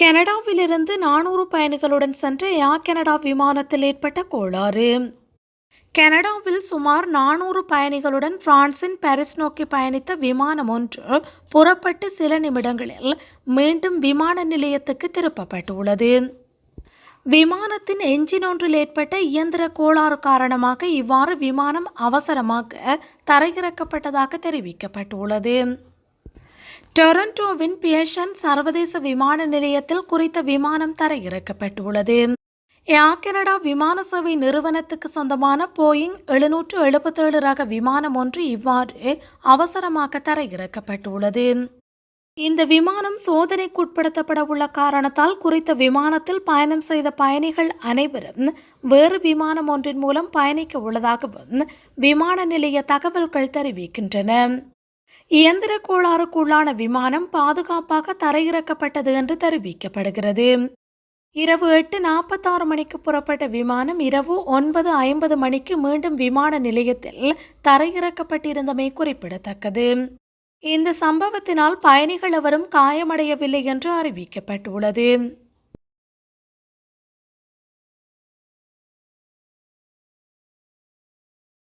கனடாவிலிருந்து நானூறு பயணிகளுடன் சென்ற ஏர் கனடா விமானத்தில் ஏற்பட்ட கோளாறு. கனடாவில் சுமார் நானூறு பயணிகளுடன் பிரான்சின் பாரிஸ் நோக்கி பயணித்த விமானம் ஒன்று புறப்பட்டு சில நிமிடங்களில் மீண்டும் விமான நிலையத்துக்கு திருப்பப்பட்டுள்ளது. விமானத்தின் என்ஜின் ஒன்றில் ஏற்பட்ட இயந்திர கோளாறு காரணமாக இவ்வாறு விமானம் அவசரமாக தரையிறக்கப்பட்டதாக தெரிவிக்கப்பட்டுள்ளது. டொரண்டோவின் பியஷன் சர்வதேச விமான நிலையத்தில் குறித்த விமானம் தரையிறக்கப்பட்டுள்ளது ஏர் கனடா விமான சேவை நிறுவனத்துக்கு சொந்தமான போயிங் எழுநூற்று எழுபத்தேழு ரக விமானம் ஒன்று இவ்வாறு அவசரமாக தரையிறக்கப்பட்டுள்ளது இந்த விமானம் சோதனைக்குட்படுத்தப்பட உள்ள காரணத்தால் குறித்த விமானத்தில் பயணம் செய்த பயணிகள் அனைவரும் வேறு விமானம் ஒன்றின் மூலம் பயணிக்க உள்ளதாகவும் விமான நிலைய தகவல்கள் தெரிவிக்கின்றன. இயந்திர கோளாறுக்குள்ளான விமானம் பாதுகாப்பாக தரையிறக்கப்பட்டது என்று தெரிவிக்கப்படுகிறது. இரவு எட்டு நாற்பத்தாறு மணிக்கு புறப்பட்ட விமானம் இரவு ஒன்பது ஐம்பது மணிக்கு மீண்டும் விமான நிலையத்தில் தரையிறக்கப்பட்டிருந்தமை குறிப்பிடத்தக்கது. இந்த சம்பவத்தினால் பயணிகள் எவரும் காயமடையவில்லை என்று அறிவிக்கப்பட்டுள்ளது.